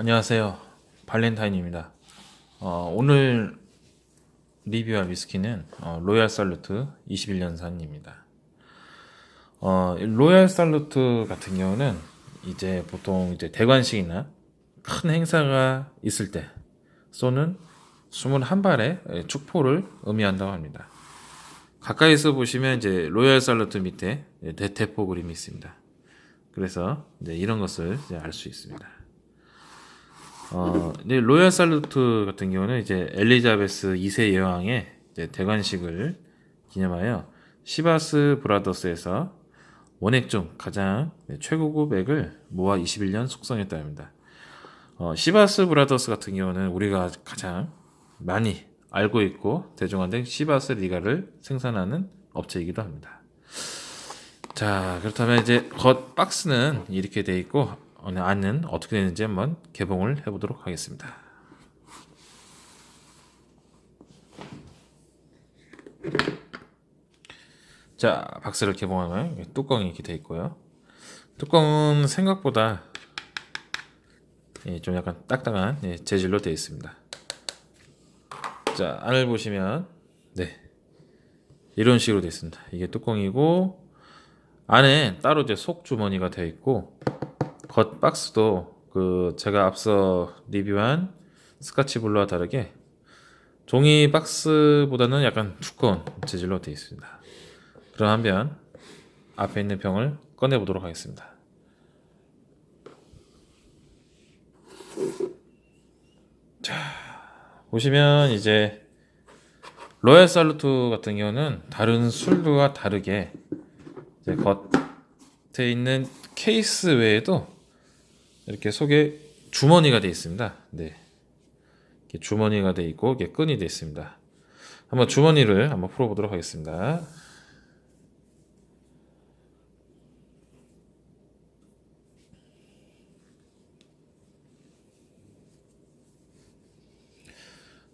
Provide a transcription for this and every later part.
안녕하세요. 발렌타인입니다. 어, 오늘 리뷰할 위스키는 어, 로얄 살루트 21년산입니다. 어, 이 로얄 살루트 같은 경우는 이제 보통 이제 대관식이나 큰 행사가 있을 때 쏘는 21발의 축포를 의미한다고 합니다. 가까이서 보시면 이제 로얄 살루트 밑에 대- 대포 그림이 있습니다. 그래서 이제 이런 것을 알 수 있습니다. 어, 이제 로얄 살루트 같은 경우는 이제 엘리자베스 2세 여왕의 대관식을 기념하여 시바스 브라더스에서 원액 중 가장 네, 최고급 액을 모아 21년 숙성했다 합니다. 어, 시바스 브라더스 같은 경우는 우리가 가장 많이 알고 있고 대중화된 시바스 리가를 생산하는 업체이기도 합니다. 자, 그렇다면 이제 겉 박스는 이렇게 돼 있고 어, 안은 어떻게 되는지 한번 개봉을 해보도록 하겠습니다. 자, 박스를 개봉하면 뚜껑이 이렇게 돼 있고요. 뚜껑은 생각보다 예, 좀 약간 딱딱한 예, 재질로 되어 있습니다. 자, 안을 보시면 네 이런 식으로 되어 있습니다. 이게 뚜껑이고 안에 따로 이제 속 주머니가 되어 있고 겉 박스도 그 제가 앞서 리뷰한 스카치 블루와 다르게 종이 박스보다는 약간 두꺼운 재질로 되어 있습니다. 그럼 한번 앞에 있는 병을 꺼내 보도록 하겠습니다. 자 보시면 이제 로얄 살루트 같은 경우는 다른 술과 다르게 겉에 있는 케이스 외에도 이렇게 속에 주머니가 되어 있습니다. 네. 이렇게 주머니가 되어 있고 이게 끈이 되어 있습니다. 한번 주머니를 한번 풀어보도록 하겠습니다.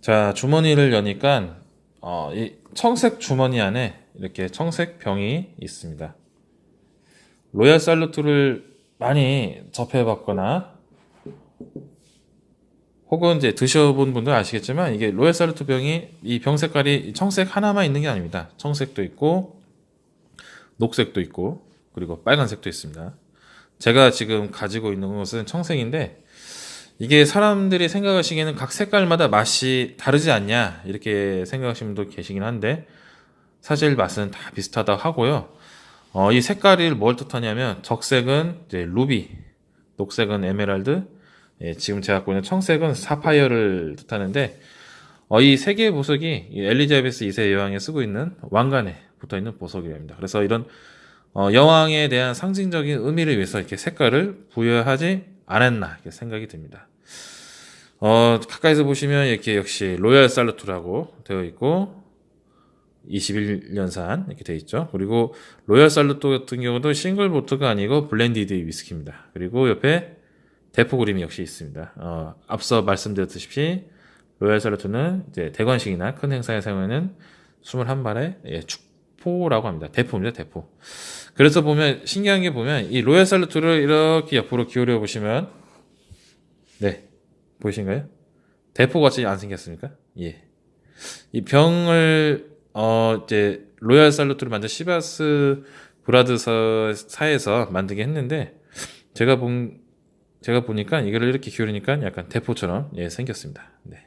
자, 주머니를 여니까 어, 이 청색 주머니 안에 이렇게 청색 병이 있습니다. 로얄 살루트를 많이 접해봤거나 혹은 이제 드셔본 분들 아시겠지만 이게 로얄 살루트 병이 이 병 색깔이 청색 하나만 있는 게 아닙니다. 청색도 있고 녹색도 있고 그리고 빨간색도 있습니다. 제가 지금 가지고 있는 것은 청색인데 이게 사람들이 생각하시기에는 각 색깔마다 맛이 다르지 않냐 이렇게 생각하시는 분도 계시긴 한데 사실 맛은 다 비슷하다고 하고요. 어, 이 색깔이 뭘 뜻하냐면 적색은 이제 루비, 녹색은 에메랄드, 예, 지금 제가 갖고 있는 청색은 사파이어를 뜻하는데 어, 이 세 개의 보석이 이 엘리자베스 2세 여왕에 쓰고 있는 왕관에 붙어 있는 보석이랍니다. 그래서 이런 어, 여왕에 대한 상징적인 의미를 위해서 이렇게 색깔을 부여하지 않았나 이렇게 생각이 듭니다. 어, 가까이서 보시면 이렇게 역시 로얄 살루트라고 되어 있고 21년산 이렇게 되어 있죠. 그리고 로얄 살루트 같은 경우도 싱글 보트가 아니고 블렌디드 위스키입니다. 그리고 옆에 대포 그림이 역시 있습니다. 어, 앞서 말씀드렸듯이 로얄 살루트는 이제 대관식이나 큰 행사에 사용하는 21발의 예, 축포라고 합니다. 대포입니다. 대포. 그래서 보면 신기한 게 보면 이 로얄 살루트를 이렇게 옆으로 기울여 보시면 네 보이신가요? 대포 같이 안 생겼습니까? 예. 이 병을 어 이제 로얄 살루트를 만든 시바스 브라드사에서 만들게 했는데 제가 본 제가 보니까 이거를 이렇게 기울이니까 약간 대포처럼 예 생겼습니다. 네.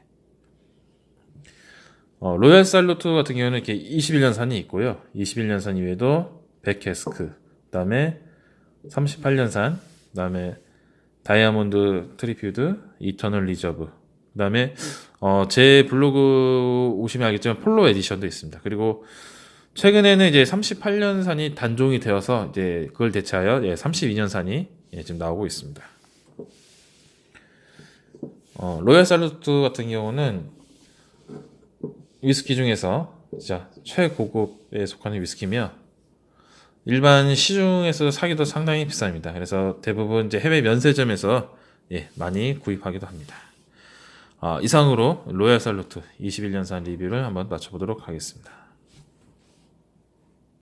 어, 로얄 살루트 같은 경우는 이렇게 21년산이 있고요. 21년산 이외에도 100캐스크, 그다음에 38년산, 그다음에 다이아몬드 트리퓨드, 이터널 리저브, 그다음에 어, 제 블로그 오시면 알겠지만 폴로 에디션도 있습니다. 그리고 최근에는 이제 38년산이 단종이 되어서 이제 그걸 대체하여 예, 32년산이 예, 지금 나오고 있습니다. 어, 로얄 살루트 같은 경우는 위스키 중에서 진짜 최고급에 속하는 위스키며 일반 시중에서 사기도 상당히 비쌉니다. 그래서 대부분 이제 해외 면세점에서 예, 많이 구입하기도 합니다. 아, 이상으로 로얄 살루트 21년산 리뷰를 한번 마쳐보도록 하겠습니다.